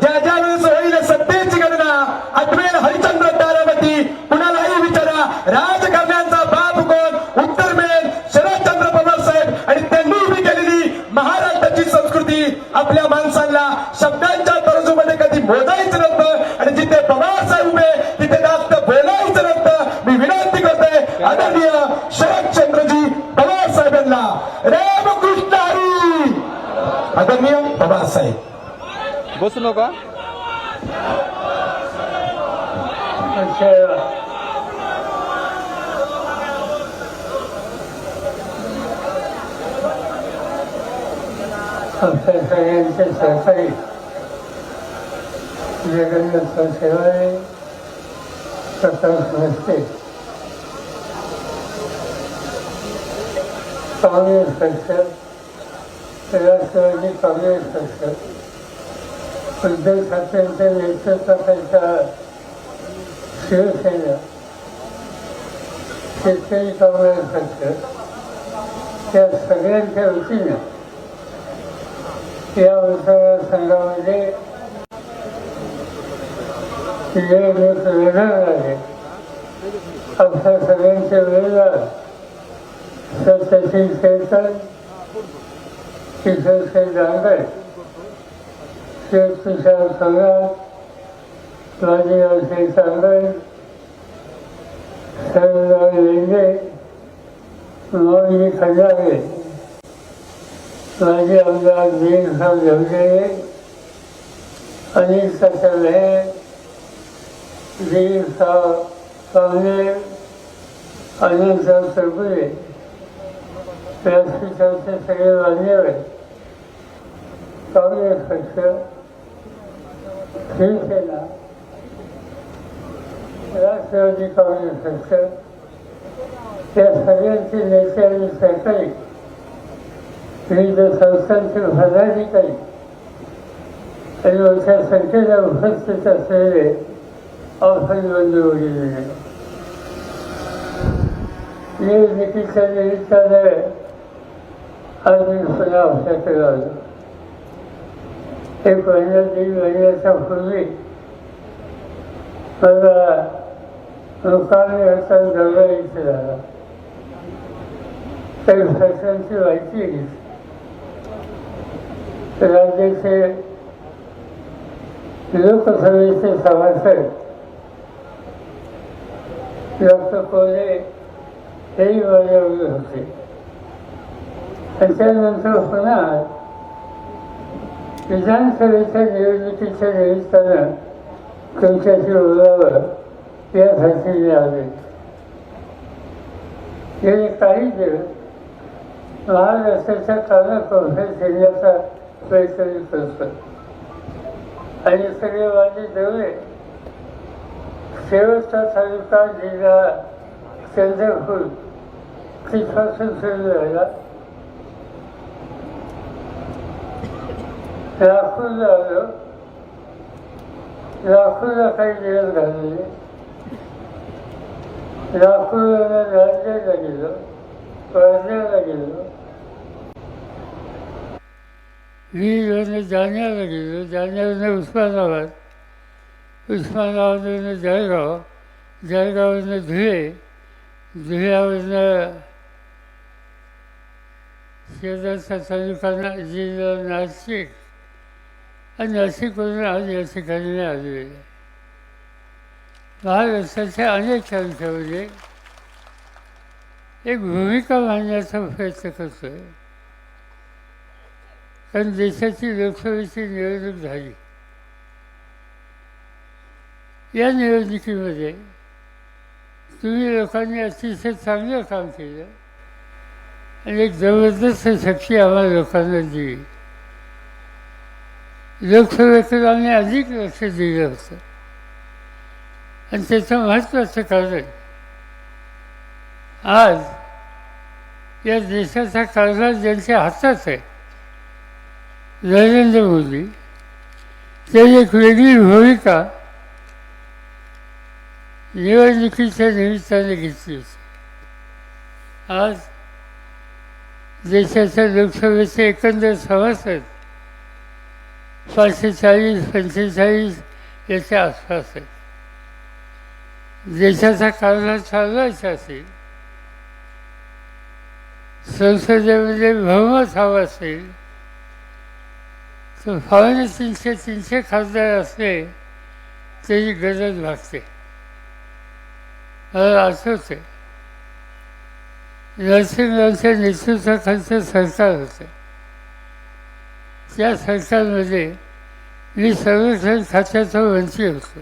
ज्या ज्या वेळेस होईल सत्तेची गणना अद्वैत हरिचंद्र तारावती कुणालाही विचारा राजकारण्यांचा बाप कोण उत्तर मिळेल शरदचंद्र पवार साहेब आणि त्यांनी उभी केलेली महाराष्ट्राची संस्कृती आपल्या माणसांना शब्दांच्या तराजूमध्ये कधी मोजायचं नव्हतं आणि जिथे पवार साहेब उभे तिथे जास्त बोलायचं नव्हतं मी विनंती करतोय आदरणीय शरदचंद्रजी पवार साहेबांना रामकृष्ण हरी आदरणीय पवार साहेब बसू नका. आमच्या सगळ्यांचे सहकारी जगन्नाथ सेवाळे प्रकाश नसते काँग्रेस पक्ष राष्ट्रवादी काँग्रेस पक्ष उद्धव ठाकरेंच्या नेतृत्वाखालचा शिवसेना शेतकरी काँग्रेस पक्ष त्या सगळ्यांच्या वतीनं या मतदारसंघामध्ये निवडणूक लढवणार आहे आपल्या सगळ्यांच्या विरोधात सत्यशील शेतन किशोर शेठ डांगर शिवतुषार सम्राट बाजीराव शेठ सांगल सरदार लेंगे मौली खजागे माझे आमदार वीरसाहेब झवले अनिल सचले वीरसाहेब कांबळे अनिलसाहेब सरपुरे व्यासपीठाचे सगळे मान्यवर काँग्रेस पक्ष शिवसेना राष्ट्रवादी काँग्रेस पक्ष या सगळ्यांचे नेते आणि सहकारी विविध संस्थांचे पदाधिकारी आणि मोठ्या संख्येला उपस्थित असलेले ऑफर बंधू वगैरे निवडणुकीच्या निमित्ताने आज मी पुन्हा आपल्याकडे आलो ते पहिल्या दीड महिन्याच्या पूर्वी मला लोकांनी असा दौरा इथे झाला काही प्रश्नांची माहिती घेतली राज्याचे लोकसभेचे सभासद डॉक्टर कोले हेही माझ्यावर होते. त्याच्यानंतर त्यानंतर पुन्हा विधानसभेच्या निवडणुकीच्या निमित्तानं तुमच्याशी बोलावं यासाठी मी आले गेले काही दिवस महाराष्ट्राच्या कानाकोपऱ्यात जिल्ह्याचा प्रयत्न करतो आणि सगळे माझे जवळ शेवटचा तालुका जिल्हा चंद्रपूर तिथपासून सुरू झाला नागपूरला आलो नागपूरला काही दिवस घालवले नागपूरला राज्याला गेलो वर्ध्याला गेलो वीरवरनं जाण्याला गेलो जालन्यावरनं उस्मानाबाद उस्मानाबादवरनं जळगाव जळगाववरनं धुळे धुळ्यावरनं शेजारचा तालुका जिल्हा नाशिक आणि नाशिकवरून आज या ठिकाणी मी आलेलो महाराष्ट्राच्या अनेक तालुक्यामध्ये एक भूमिका मांडण्याचा प्रयत्न करतो आहे कारण देशाची लोकसभेची निवडणूक झाली या निवडणुकीमध्ये तुम्ही लोकांनी अतिशय चांगलं काम केलं आणि एक जबरदस्त शक्ती आम्हाला लोकांना दिली लोकसभेकडे आम्ही अधिक लक्ष दिलं होतं. आणि त्याचं महत्त्वाचं कारण आज या देशाचा कारभार ज्यांच्या हातात आहे. नरेंद्र मोदी त्यांनी एक वेगळी भूमिका निवडणुकीच्या निमित्ताने घेतली होती. आज देशाच्या लोकसभेचे एकंदर सभासद पंचेचाळीस चाळीस पंचेचाळीस याच्या आसपास आहे. देशाचा कारभार चालवायचा असेल संसदेमध्ये बहुमत हवं असेल तर फावणे तीनशे तीनशे खासदार असले त्याची गरज भागते. मला आठवते नरसिंह नेतृत्वाखालचं सरकार होतं. त्या सरकारमध्ये मी संरक्षण खात्याचा वंचित होतो.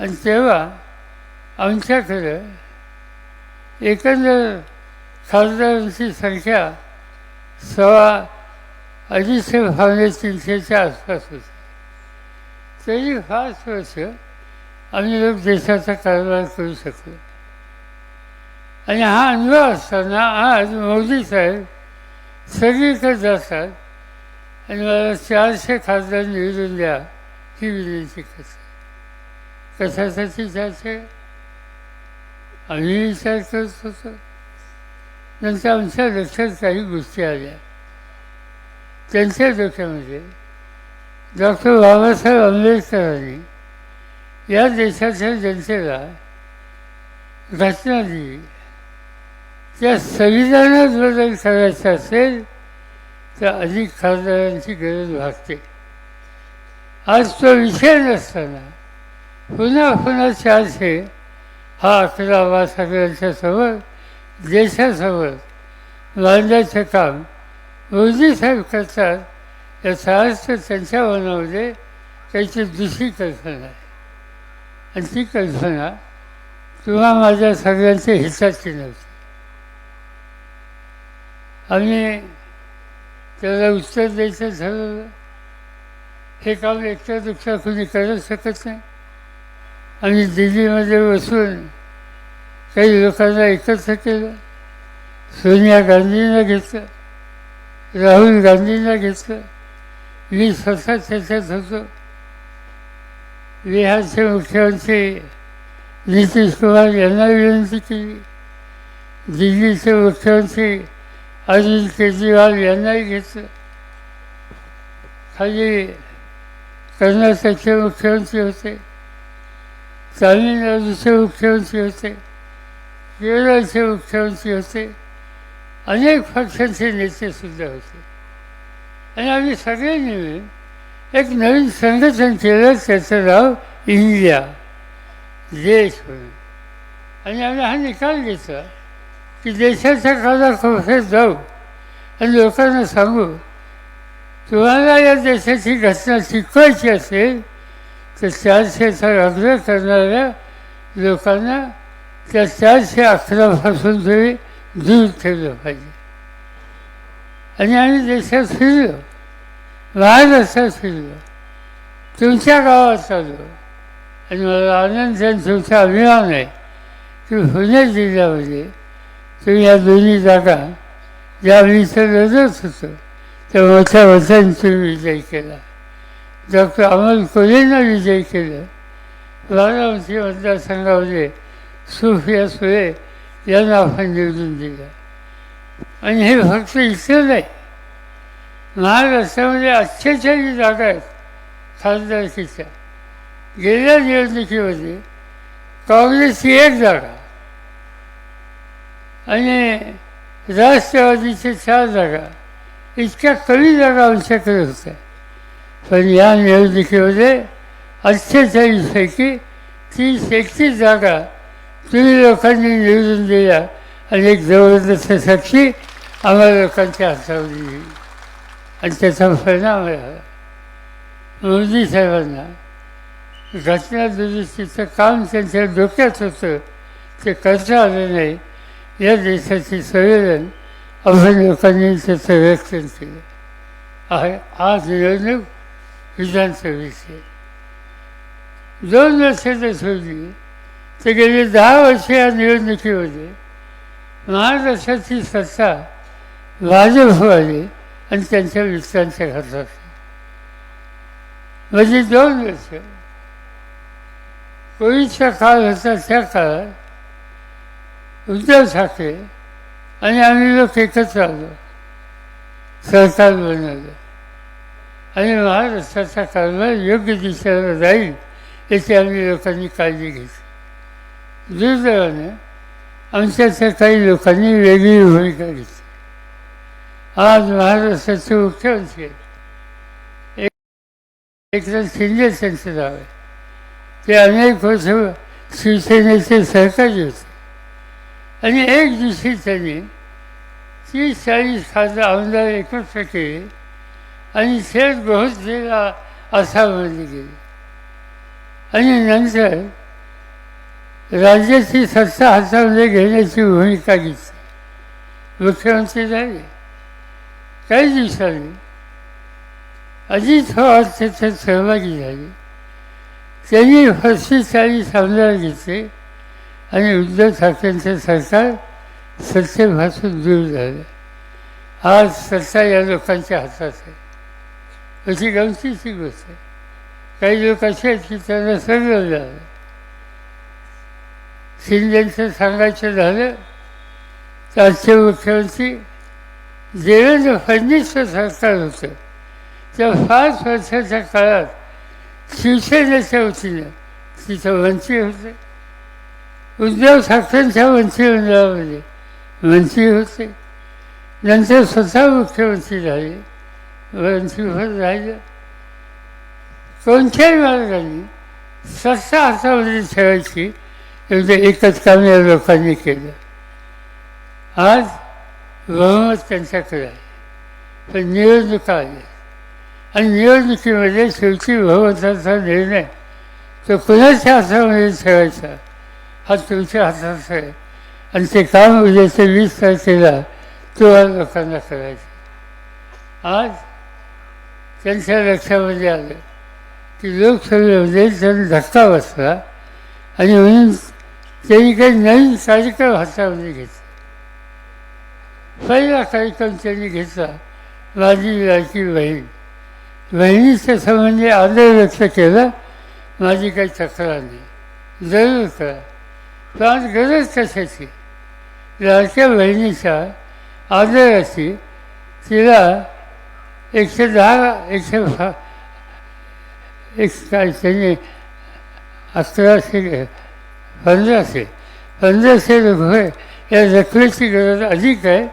आणि तेव्हा आमच्याकडं एकंदर खासदारांची संख्या सव्वा अडीचशे भावने तीनशेच्या आसपास होती. तरी पाच वर्ष आम्ही लोक देशाचा कारभार करू शकलो. आणि हा अनुभव असताना आज मोदी साहेब सगळीकडे जातात. आणि मला चारशे खासदार निवडून द्या ही विनंती करतात कशासाठी चारशे आम्ही विचार करत होतो नंतर आमच्या लक्षात काही गोष्टी आल्या त्यांच्या डोक्यामध्ये डॉक्टर बाबासाहेब आंबेडकरांनी या देशाच्या जनतेला घटना दिली त्या संविधानात बदल करायचा असेल तर अधिक खासदारांची गरज भागते. आज तो विषय नसताना पुन्हा पुन्हा चारशे हा अकरावा सगळ्यांच्या समोर देशासमोर मांडण्याचं काम मोदी साहेब करतात याचा अर्थ त्यांच्या मनामध्ये त्यांची दुसरी कल्पना आहे. आणि ती कल्पना तुम्हा माझ्या सगळ्यांच्या हिताची नव्हती. आम्ही त्याला उत्तर द्यायचं ठरवलं हे काम एकटा दुसरा कुणी करू शकत नाही. आणि दिल्लीमध्ये बसून काही लोकांना एकत्र केलं सोनिया गांधींना घेतलं. राहुल गांधींना घेतलं. मी स्वतः त्याच्यात होतो. बिहारचे मुख्यमंत्री नितीश कुमार यांना विनंती केली. दिल्लीचे मुख्यमंत्री अरविंद केजरीवाल यांनाही घेतलं खाली कर्नाटकचे मुख्यमंत्री होते तामिळनाडूचे मुख्यमंत्री होते केरळचे मुख्यमंत्री होते अनेक पक्षांचे नेतेसुद्धा होते आणि आम्ही सगळ्यांनी मिळून एक नवीन संघटन केलं त्याचं नाव इंडिया देश म्हणून आणि आम्ही हा निकाल घेतला की देशाच्या कानाकोपऱ्यात जाऊ आणि लोकांना सांगू तुम्हाला या देशाची घटना शिकवायची असेल तर चारशेचा आग्रह करणाऱ्या लोकांना त्या चारशे अकरापासून तरी दूर ठेवलं पाहिजे आणि आम्ही देशात फिरलो महाराष्ट्रात फिरलो तुमच्या गावात आलो आणि मला आनंद आणि तुमचा अभिमान आहे की पुणे जिल्ह्यामध्ये तुम्ही या दोन्ही जागा ज्या आम्ही होतं होतो त्या मोठ्या मतांनी तुम्ही विजय केला. डॉक्टर अमोल कोलेंना विजय केलं. बारामती मतदारसंघामध्ये सुफिया सुळे यांना आपण निवडून दिलं. आणि हे फक्त इथं नाही महाराष्ट्रामध्ये अठ्ठेचाळीस जागा आहेत खासदारकीच्या. गेल्या निवडणुकीमध्ये काँग्रेसची एक जागा आणि राष्ट्रवादीचे चार जागा इतक्या कमी जागा आमच्याकडे होत्या पण या निवडणुकीमध्ये अठ्ठेचाळीसपैकी तीस एकतीस जागा तुम्ही लोकांनी निवडून दिल्या आणि एक जबरदस्त साक्षी आम्हाला लोकांच्या हातावर दिली. आणि त्याचा परिणाम झाला मोदी साहेबांना. घटना दुरुस्तीचं काम त्यांच्या डोक्यात होतं ते करता आलं नाही. या देशाचे संवेदन आपण लोकांनी त्याचं व्यक्त केलं आहे आज निवडणूक विधानसभेची दोन वर्ष तर सोडली तर गेली दहा वर्ष या निवडणुकीमध्ये महाराष्ट्राची सत्ता भाजपवाली आणि त्यांच्या मित्रांच्या हातात म्हणजे दोन वर्ष कोविडचा काळ होता त्या काळात उद्धव ठाकरे आणि आम्ही लोक एकत्र आलो सरकार बनवलं. आणि महाराष्ट्राचा कारभार योग्य दिशेला जाईल याची आम्ही लोकांनी काळजी घेतली. दुर्दैवानं आमच्यातल्या काही लोकांनी वेगळी भूमिका घेतली. आज महाराष्ट्राचे मुख्यमंत्री आहेत. एक- एकनाथ शिंदे त्यांचं नाव आहे. ते अनेक वर्ष शिवसेनेचे सहकारी होते. आणि एक दिवशी त्यांनी तीस चाळीस खासदार आमदार एकत्र केले आणि शेत बहुतेला आसाममध्ये गेले आणि नंतर राज्याची सत्ता हातामध्ये घेण्याची भूमिका घेतली. मुख्यमंत्री झाले. काही दिवसांनी अजित पवार त्याच्यात सहभागी झाले. त्यांनी पस्तीस चाळीस आमदार घेतले. आणि उद्धव ठाकरेंचं सरकार सत्तेपासून दूर झालं. आज सत्ता या लोकांच्या हातात आहे. अशी गमतीची गोष्ट आहे. काही लोक असे आहेत की त्यांना सगळं झालं. शिंदेचं सांगायचं झालं तर आजचे मुख्यमंत्री देवेंद्र फडणवीसचं सरकार होतं. त्या पाच वर्षाच्या काळात शिवसेनेच्या वतीनं तिथं मंत्री होते. उद्धव ठाकरेंच्या मंत्रिमंडळामध्ये मंत्री होते. नंतर स्वतः मुख्यमंत्री झाले. मंत्रीपद राहिलं. कोणत्याही मार्गाने सत्ता हातामध्ये ठेवायची एवढं एकच काम या लोकांनी केलं. आज बहुमत त्यांच्याकडे आहे. पण निवडणुका आल्या आणि निवडणुकीमध्ये शेवटी बहुमताचा निर्णय तो कुणाच्या हातामध्ये ठेवायचा? हा तुमच्या हातात आहे आणि ते काम म्हणजे उद्याच्या वीस तारखेला तुम्हाला लोकांना करायचं. आज त्यांच्या लक्षामध्ये आलं की लोकसभेमध्ये त्यांना म्हणजे धक्का बसला आणि म्हणून त्यांनी काही नवीन कार्यक्रम हातामध्ये घेतला. पहिला कार्यक्रम त्यांनी घेतला माझी लाडकी बहीण. बहिणीच्या संबंधी आदर व्यक्त केला माझी काही तक्रार नाही. जरूर करा. पण गरज कशाची लाडक्या बहिणीच्या आदराची तिला एकशे दहा एकशे एक त्यांनी अकराशे पंधराशे. पंधराशे रुपये या रकमेची गरज अधिक आहे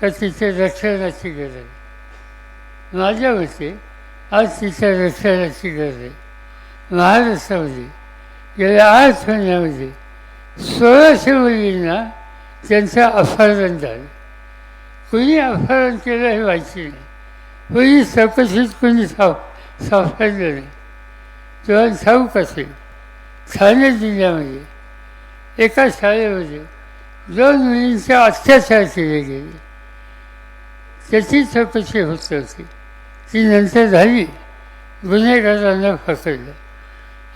तर तिच्या रक्षणाची गरज आहे. माझ्या मते आज तिच्या रक्षणाची गरज आहे. महाराष्ट्रामध्ये गेल्या आठ महिन्यामध्ये सोळाशे मुलींना त्यांचं अपहरण झालं कुणी अपहरण केलं हे माहिती नाही. कुणी चौकशीत कुणी साप सापडलं नाही. तेव्हा ठाऊक असेल ठाणे जिल्ह्यामध्ये. एका शाळेमध्ये दोन मुलींचा अत्याचार केले गेले. त्याची चौकशी होत होती. ती नंतर झाली. गुन्हेगारांना पकडलं.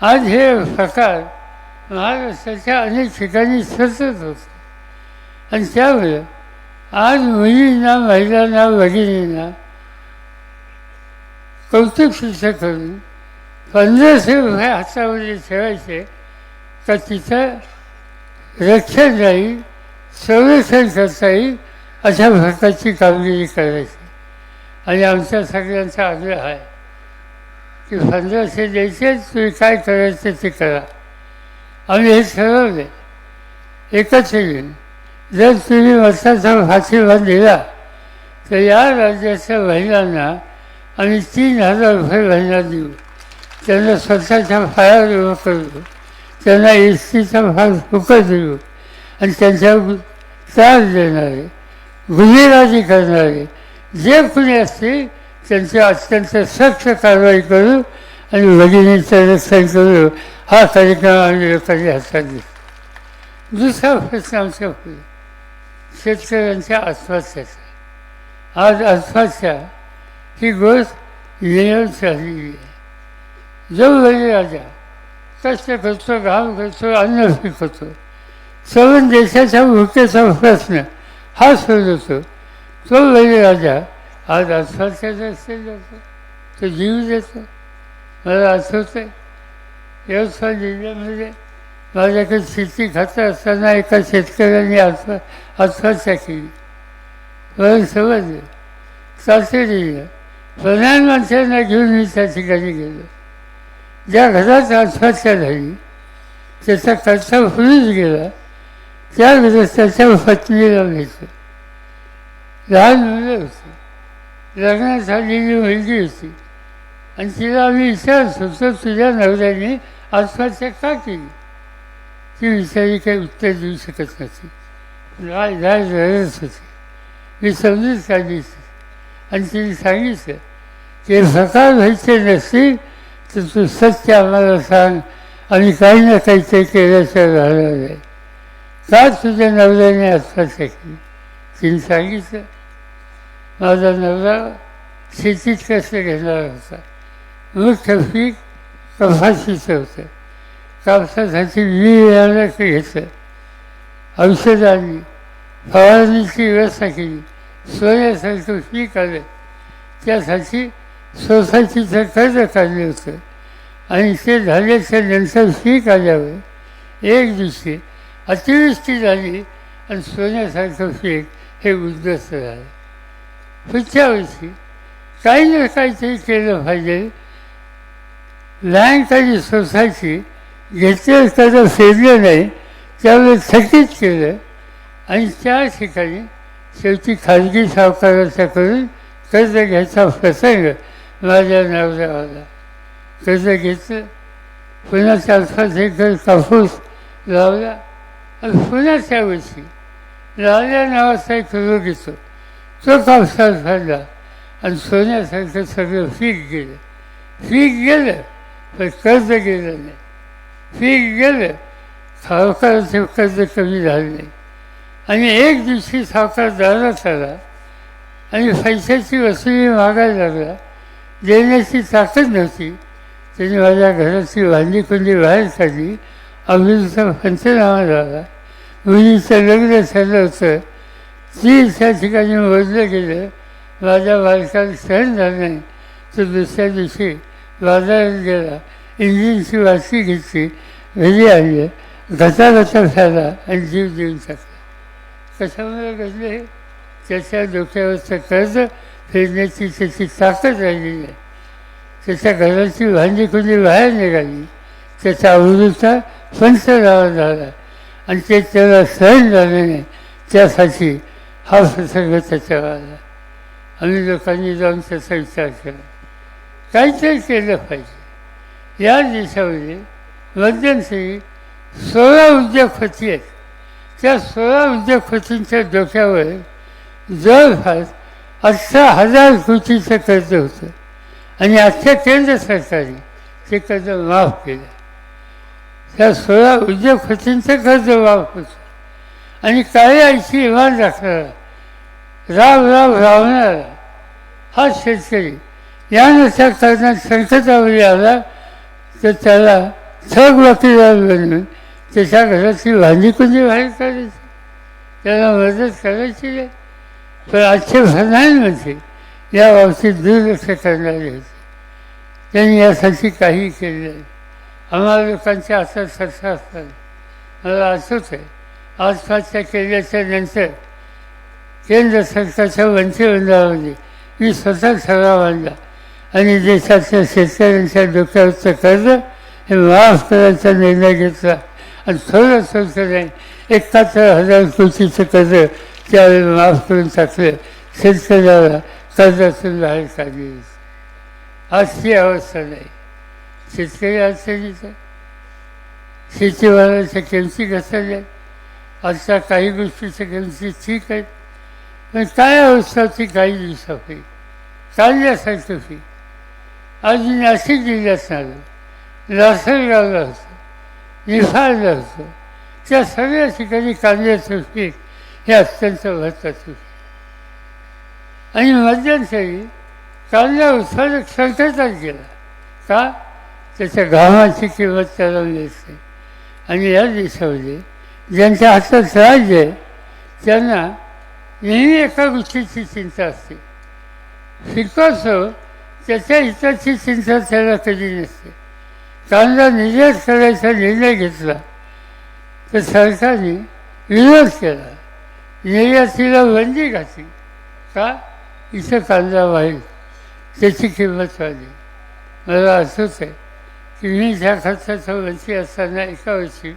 आज हे प्रकार महाराष्ट्राच्या अनेक ठिकाणी सतत होत. आणि त्यामुळे आज मुलींना महिलांना भगिनींना कौतुक शिक्षा करून पंधराशे रुपये हातामध्ये ठेवायचे तर तिथं रक्षण राहील संरक्षण करता येईल अशा प्रकारची कामगिरी करायची. आणि आमच्या सगळ्यांचा आग्रह आहे की पंधराशे द्यायचे तुम्ही काय करायचं ते करा. आम्ही हे ठरवले. एकच येईल जर तुम्ही वर्षाचा फाशीभाग दिला तर या राज्याच्या महिलांना आम्ही तीन हजार रुपये महिला देऊ. त्यांना स्वतःच्या पायावर उभं करू. त्यांना एस टीचा भाग फुकट देऊ. आणि त्यांच्यावर त्रास देणारे गुन्हेगारी करणारे जे कुणी असतील त्यांची अत्यंत सक्त कारवाई करू. आणि भगिनीचं रक्षण करू हा कार्यक्रम आम्ही लोकांनी हातात घेतला दुसरा प्रश्न आमच्या पुढे शेतकऱ्यांच्या आत्महत्याचा आज आत्महत्या ही गोष्ट नियम चाललेली आहे. जो राजा कष्ट करतो घाम करतो अन्न पिकवतो सर्व देशाच्या भूकेचा प्रश्न हा सोडवतो तो वेळी राजा आज आत्महत्याचा असेल जातो तो जीव देतो. मला आठवते यवतमाळ जिल्ह्यामध्ये माझ्याकडे शेती खातं असताना एका शेतकऱ्याने आत्म आत्महत्या केली. मला समजलं. तातडीनं प्रधानमंत्र्यांना घेऊन मी त्या ठिकाणी गेलो. ज्या घरात आत्महत्या झाली त्याचा खर्च होऊनच गेला. त्या घरात त्याच्या पत्नीला भेटलं. लहान मुलं होती. लग्नात झालेली मुलगी होती. आणि तिला आम्ही विचारत होतो तुझ्या नवऱ्याने आत्महत्या का केली ती विचारी काही उत्तर देऊ शकत नव्हती. राय राय रडत होती. मी समजून काढली आणि तिने सांगितलं की सकाळ व्हायचे नसतील तर तू सत्य आम्हाला सांग. आम्ही काही ना काही ते केल्याचं राहणार नाही का तुझ्या नवऱ्याने आत्महत्या केली. तिने सांगितलं माझा नवरा शेतीत कसं घेणार होता. मुख्य पीक कपाशीचं होतं। कापसासाठी बियाणं घेतलं औषधांनी फवारणीची व्यवस्था केली सोन्यासारखं पीक आलं त्यासाठी सोसायटीचं कर्ज काढलं होतं आणि ते झाल्याच्यानंतर पीक आल्यावर एक दिवशी अतिवृष्टी झाली आणि सोन्यासारखं पीक हे। उद्ध्वस्त झालं पुढच्या वर्षी काही ना काहीतरी केलं पाहिजे लहानकाली सोसायटी घेतलेलं कर्ज फेरलं नाही त्यावेळेस थकीत केलं. आणि त्या ठिकाणी शेवटी खाजगी सावकाराच्याकडून कर्ज घ्यायचा प्रसंग माझ्या नवऱ्यावाला कर्ज घेतलं पुन्हा चारपाच एकर कापूस लावला आणि पुन्हा त्या वर्षी लावल्या नावाचा एक रोग येतो. तो कापसात झाला आणि सोन्यासारखं सगळं पीक गेलं. पीक गेलं पण कर्ज गेलं नाही पीक गेलं सावकाराचं कर्ज कमी झालं नाही आणि एक दिवशी सावकार दारात आला आणि पैशाची वसुली मागायला लागला देण्याची ताकद नव्हती त्याने माझ्या घराची भांडी कुंडी बाहेर काढली अभिरुचा पंचनामा झाला मुलीचं लग्न झालं होतं ती त्या ठिकाणी मोजलं गेलं माझ्या बालकाला सहन झालं नाही तर दुसऱ्या दिवशी बाजारात गेला इंजिनची वाची घेतली घरी आली गता गता झाला आणि जीव देऊन टाकला. कशामुळे घडले हे? त्याच्या डोक्यावरचं कर्ज फेडण्याची त्याची ताकद राहिली नाही. त्याच्या घराची भांडी कुणी बाहेर निघाली? त्याचा अवृत्ता पंचनामा झाला आणि ते त्याला सहन झाले नाही. त्यासाठी हा प्रसंग त्याच्यावर आला. आम्ही लोकांनी जाऊन त्याचा विचार केला. काहीतरी केलं पाहिजे. या देशामध्ये मध्यंतरी सोळा उद्योगपती आहेत. त्या सोळा उद्योगपतींच्या डोक्यावर जवळपास अठरा हजार कोटीचं कर्ज होतं. आणि आजच्या केंद्र सरकारने ते कर्ज माफ केलं. त्या सोळा उद्योगपतींचं कर्ज माफ होतं. आणि काही आईची इमान राखणारा राव राव रावणारा हा शेतकरी या यानं करण्यात कर्जात संकटावर आला तर त्याला ठग वकिलार बनवून त्याच्या घराची भांडी कुंडी बाहेर काढायची? त्याला मदत करायची नाही पण आजचे प्रधानमंत्री या बाबतीत दुर्लक्ष करणारे होते त्यांनी यासाठी काही केले नाही. आम्हाला लोकांच्या हातात सत्ता असतात. मला आठवत आहे. आसपासच्या केल्याच्यानंतर केंद्र सरकारच्या मंत्रिमंडळामध्ये मी स्वतः ठराव आणला आणि देशातल्या शेतकऱ्यांच्या डोक्यावरचं कर्ज हे माफ करायचा निर्णय घेतला आणि थोडं थोडं एकाहत्तर हजार कोटीचं कर्ज त्यावेळी माफ करून टाकलं शेतकऱ्याला कर्जातून बाहेर काढली आज ती अवस्था नाही शेतकरी अडचणीत शेतीवाल्याच्या किमती घसरल्या आजच्या काही गोष्टीच्या किमती ठीक आहेत पण काय अवस्था होती काही दिवसापूर्वी चालल्यासारखी होती आज नाशिक जिल्ह्यात आलो लासलगावला होतं निफाडला होतं त्या सगळ्या ठिकाणी कांद्याचं पीक हे अत्यंत महत्त्वाचं आणि मध्यंतरी कांदा उत्पादक संकटात गेला. का? त्याच्या घामाची किंमत त्याला मिळते. आणि या देशामध्ये ज्यांच्या हातात राज्य आहे त्यांना नेहमी एका गोष्टीची चिंता असते. पिकाचं त्याच्या हिताची चिंता त्याला कधी नसते कांदा निर्यात करायचा निर्णय घेतला तर सरकारने विरोध केला निर्यातीला बंदी घातली का इथं कांदा वाईल त्याची किंमत वाढली मला असंच आहे की मी ज्या खर्चाचा वंचित असताना एका वर्षी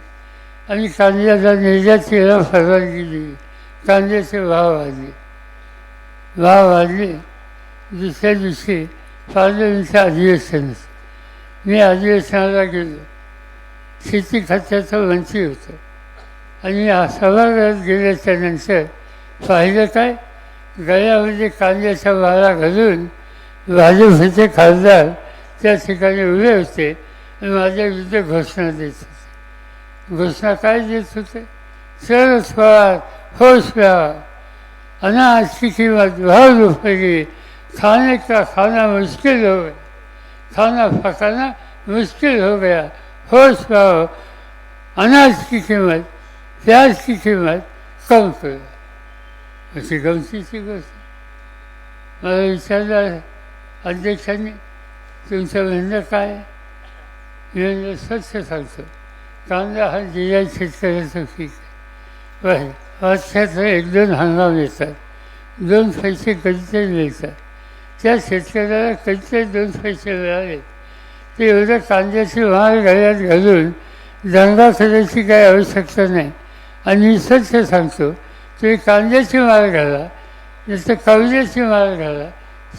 आणि कांद्याला निर्यातीला परवानगी दिली कांद्याचे भाव वाढले भाव वाढले दुसऱ्या दिवशी पार्लमेंटचं अधिवेशन मी अधिवेशनाला गेलो. शेती खात्याचं मंत्री होतं. आणि सभागृहात गेल्याच्यानंतर पाहिलं काय? गळ्यामध्ये कांद्याच्या वारा घालून भाजपचे खासदार त्या ठिकाणी उभे होते आणि माझ्या विरुद्ध घोषणा देत होते. घोषणा काय देत होते? सरस पवार होश प्यावा अनाज की भाव रुपये खाने का खाना मुश्किल हो गया। खाना पकाना मुश्किल हो गया। होश पाओ अनाज की कीमत प्याज की कीमत कम करो। अशी गमतीची गोष्ट मला विचारलं अध्यक्षांनी तुमचं म्हणणं काय आहे? मी म्हणलं स्वच्छ सांगतो कांदा हा जिल्ह्यात शेतकऱ्याचं पीक आहे बरं एक दोन हंगाम येतात दोन पैसे कधीतरी मिळतात त्या शेतकऱ्याला कधीतरी दोन पैसे मिळाले. ते एवढं कांद्याची माळ गळ्यात घालून दंगा करायची काही आवश्यकता नाही. आणि मी सांगतो तुम्ही कांद्याची माळ घाला जसं कवल्याची माळ घाला.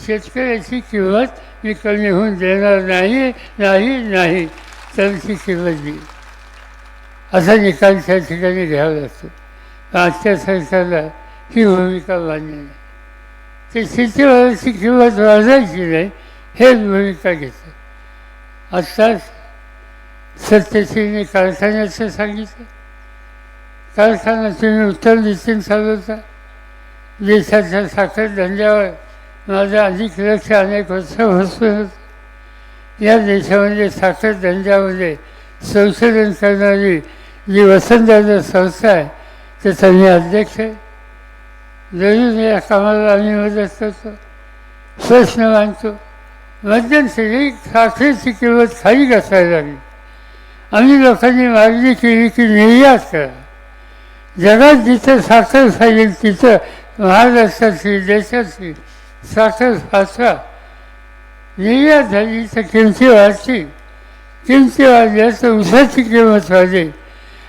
शेतकऱ्याची किंमत मी कमी होऊन देणार नाही नाही नाही. त्यांची किंमत देईल असा निकाल त्या ठिकाणी घ्यावा लागतो. आजच्या सरकारला ही भूमिका मान्य नाही. ते शेतीमालाची किंमत वाढायची नाही हे भूमिका घेतात आत्ताच सत्यशीलने कारखान्याचं सांगितलं कारखाना तुम्ही उत्तम दिशेने चालवता देशाच्या साखर धंद्यावर माझं अधिक लक्ष अनेक वर्ष होतं या देशामध्ये साखर धंद्यामध्ये संशोधन करणारी जी वसंतदादा संस्था आहे त्याचा मी अध्यक्ष आहे जरूर या कामाला आम्ही मदत करतो प्रश्न मानतो मध्यंतरी साखरेची किंमत खाली घासायला लागली आम्ही लोकांनी मागणी केली की निर्यात करा। जगात जिथं साखर पाहिजे तिथं महाराष्ट्राची देशाची साखर फासा निर्यात झाली तर किमती वाढतील। किमती वाढल्या तर उसाची किंमत वाढली।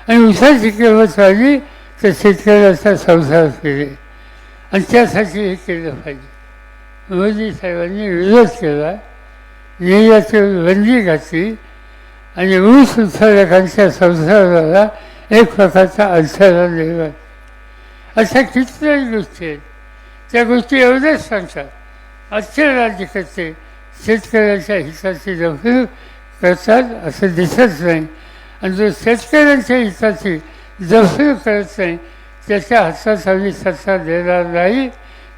आणि उसाची किंमत वाढली तर शेतकऱ्याचा संसार फिरेल। आणि त्यासाठी हे केलं पाहिजे. मोदी साहेबांनी विरोध केला. निर्यातीवर बंदी घातली. आणि ऊस उत्पादकांच्या संसाराला एक प्रकारचा अडथळा निर्माण अशा कितीतरी गोष्टी आहेत. त्या गोष्टी एवढ्याच सांगतात. आजचे राज्यकर्ते शेतकऱ्याच्या हिताची जपणूक करतात असं दिसत नाही. आणि जो शेतकऱ्यांच्या हिताची जपणूक करत नाही त्याच्या हातात आम्ही सत्ता देणार नाही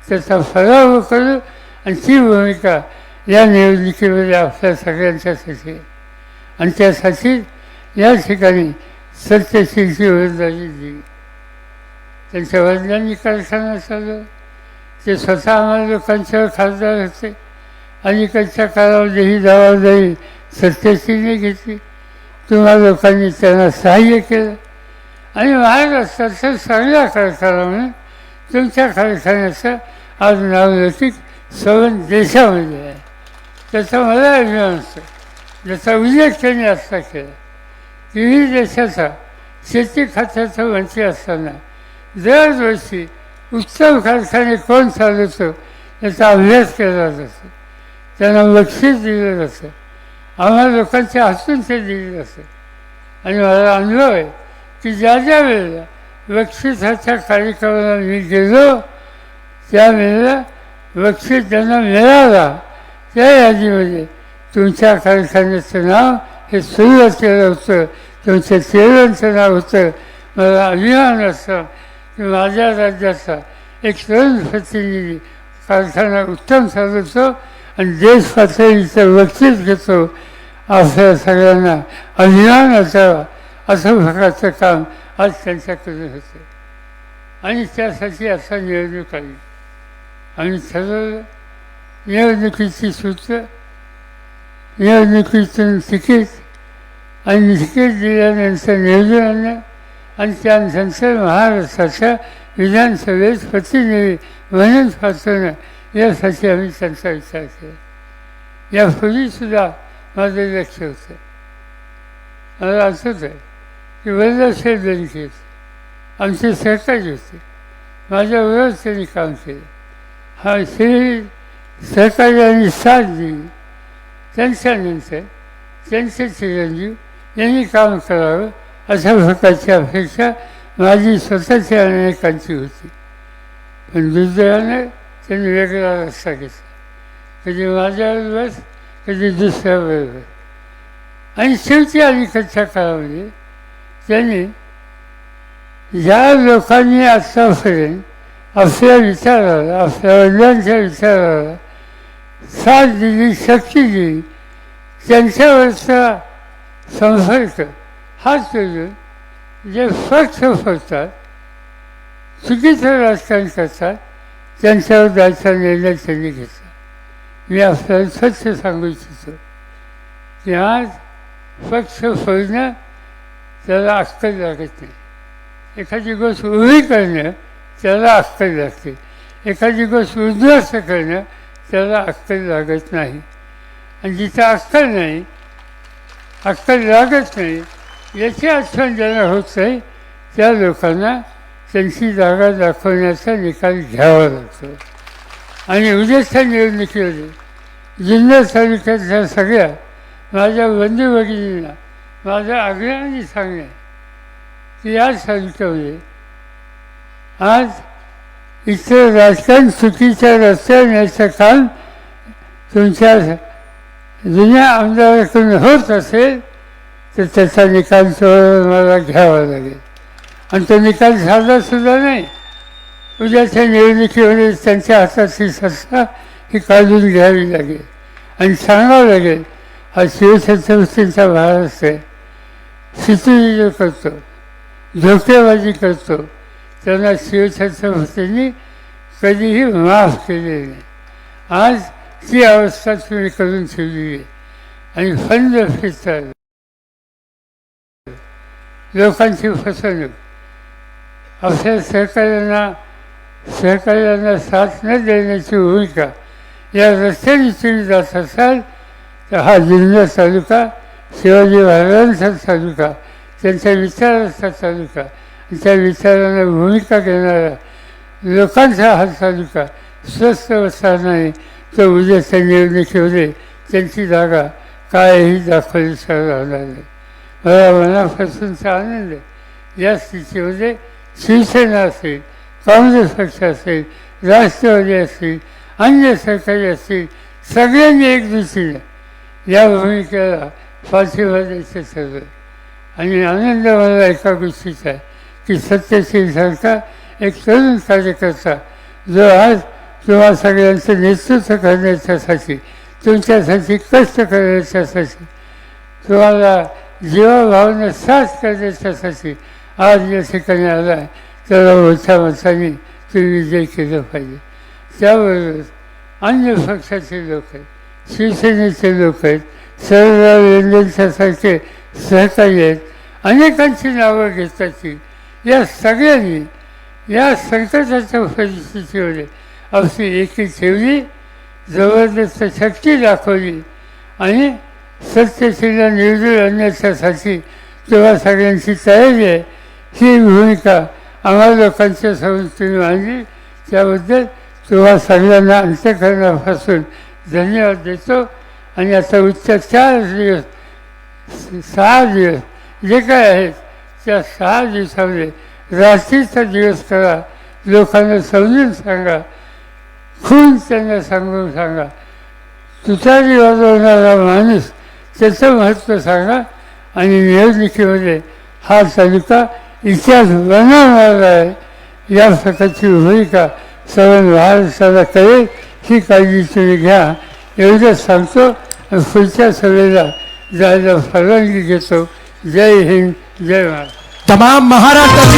त्याचा फराव करू आणि ती भूमिका या निवडणुकीमध्ये आपल्या सगळ्यांच्यासाठी. आणि त्यासाठी या ठिकाणी सत्यशीलची उमेदवारी दिली त्यांच्या वडिलांनी कारखाना चालवला. ते स्वतः आम्हाला लोकांच्यावर खासदार होते. अलीकडच्या काळामध्ये ही जबाबदारी सत्यशीलने घेतली. तुम्हा लोकांनी त्यांना सहाय्य केलं. आणि महाराष्ट्राचा चांगला कारखाना म्हणून तुमच्या कारखान्याचं आज नावलौकिक सवन देशामध्ये आहे. त्याचा मला अभिमान असतो. ज्याचा उल्लेख त्यांनी असता केला. तिन्ही देशाचा शेती खात्याचा मंत्री असताना दरवर्षी उत्तम कारखाने कोण चालवतो याचा अभ्यास केला जातो. त्यांना बक्षीस दिलं जातं. आम्हाला लोकांच्या हातून ते दिलं जातं. आणि मला अनुभव आहे की ज्या ज्या वेळेला वक्षिताच्या कार्यक्रमाला मी गेलो त्यावेळेला वक्षित ज्यांना मिळाला त्या यादीमध्ये तुमच्या कारखान्याचं नाव हे सुरू असलेलं होतं तुमच्या चेहऱ्यांचं नाव होतं मला अभिमान असतं की माझ्या राज्याचा एक तरुण प्रतिनिधी कारखाना उत्तम चालवतो आणि देश पातळीचं वक्षित घेतो आपल्या सगळ्यांना अभिमान असावा. असं प्रकारचं काम आज त्यांच्याकडे होतं. आणि त्यासाठी आता निवडणूक आली. आणि ठरवलं निवडणुकीची सूत्र निवडणुकीतून तिकीट आणि तिकीट दिल्यानंतर निवडून आणलं आणि त्यानंतर महाराष्ट्राच्या विधानसभेत प्रतिनिधी म्हणून पाठवणं यासाठी आम्ही त्यांचा विचार केला. यापूर्वीसुद्धा माझं लक्ष होतं. मला असंच आहे. की वरदाशे बँकेत आमचे. सहकारी होते माझ्याबरोबर त्यांनी काम केलं हा श्री सहकार्याने साथ दिली त्यांच्यानंतर त्यांचे चिरंजीव यांनी काम करावं अशा प्रकारची अपेक्षा माझी स्वतःच्या अनेकांची होती. पण दुर्दैवाने त्यांनी वेगळा रस्ता घेतला. कधी माझ्याबरोबर कधी दुसऱ्याबरोबर आणि शेवटी अलीकडच्या काळामध्ये त्यांनी ज्या लोकांनी आत्तापर्यंत आपल्या विचाराला आपल्या वडिलांच्या विचाराला साथ दिली शक्ती दिली त्यांच्यावरचा संपर्क हाच सोडून जे स्वच्छ होतात चुकीचं राजकारण करतात त्यांच्यावर जायचा निर्णय त्यांनी घेतला. मी आपल्याला स्वच्छ सांगू इच्छितो की आज स्वच्छ फोडणं त्याला अक्कल लागत नाही एखादी गोष्ट उभी करणं त्याला अक्कल लागते एखादी गोष्ट उद्ध्वस्त करणं त्याला अक्कल लागत नाही. आणि जिथं अक्कल नाही अक्कल लागत नाही याची आठवण ज्यांना होत नाही त्या लोकांना त्यांची जागा दाखवण्याचा निकाल घ्यावा लागतो. आणि उद्याच्या निवडणुकीमध्ये जिल्हा तालुक्यातल्या सगळ्या माझ्या बंधू भगिनींना माझ्या आग्रहाने सांगणे की या तालुक्यामध्ये आज इतर राजकारण चुकीच्या रस्त्यावर न्यायचं काम तुमच्या जुन्या आमदाराकडून होत असेल तर त्याचा निकाल मला घ्यावा लागेल. आणि तो निकाल झाला सुद्धा नाही. उद्याच्या निवडणुकीमध्ये त्यांच्या हाताची सत्ता ही काढून घ्यावी लागेल. आणि सांगावं लागेल हा शिवछत्रपतींचा भाग आहे सितुरी करतो धोकेबाजी करतो. त्यांना शिवछत्रपतींनी कधीही माफ केलेली नाही. आज ती अवस्था तुम्ही करून ठेवली आहे. आणि फंद फिरतात. लोकांची फसवणूक. आपल्या सहकार्यांना सहकार्यांना साथ न देण्याची भूमिका या रस्त्याने तुम्ही जात असाल तर हा जिल्हा तालुका शिवाजी महाराजांचा तालुका त्यांच्या विचाराचा तालुका त्या विचारांना भूमिका घेणारा लोकांचा हा साधुका स्वस्त बसणार नाही तर उद्याच्या निवडणुकीमध्ये त्यांची जागा कायही दाखवली राहणार नाही. मला मनापासूनचा आनंद आहे. या स्थितीमध्ये शिवसेना असेल काँग्रेस पक्ष असेल राष्ट्रवादी असेल अन्य सरकारी असतील सगळ्यांनी एक या भूमिकेला पाठिंबा द्यायचं आणि आनंद मला एका गोष्टीचा आहे की सत्यशील सारखा एक तरुण कार्यकर्ता जो आज तुम्हा सगळ्यांचं नेतृत्व करण्याच्यासाठी तुमच्यासाठी कष्ट करण्याच्यासाठी तुम्हाला जीवाभावानं साथ करण्याच्यासाठी आज या ठिकाणी आला आहे त्याला मोठ्या मताने तुम्ही विजय केलं पाहिजे. त्याबरोबर अन्य पक्षाचे लोक आहेत शिवसेनेचे लोक आहेत सरदार यांच्यासारखे सहकारी आहेत. अनेकांची नावं घेताची या सगळ्यांनी या संकटाच्या परिस्थितीमध्ये आपली एकी ठेवली जबरदस्त शक्ती दाखवली आणि सत्यशीला निवडून आणण्याच्यासाठी तेव्हा सगळ्यांची तयारी आहे. ही भूमिका आम्हा लोकांच्या समोर मांडली त्याबद्दल तेव्हा सगळ्यांना अंत्यकरणापासून धन्यवाद देतो. आणि आता उच्च चार दिवस सहा दिवस जे काय आहेत त्या सहा दिवसामध्ये रात्रीचा दिवस करा लोकांना समजून सांगा खून त्यांना सांगून सांगा तुतारी वाजवणारा माणूस त्याचं महत्त्व सांगा आणि निवडणुकीमध्ये हा तालुका इतिहास बनवणार आहे या प्रकारची भूमिका सर्व महाराष्ट्राला कळेल ही काळजी तुम्ही घ्या एवढंच सांगतो पुढच्या सभेला जायला परवानगी घेतो. जय हिंद जय महाराष्ट्र तमाम महाराष्ट्राची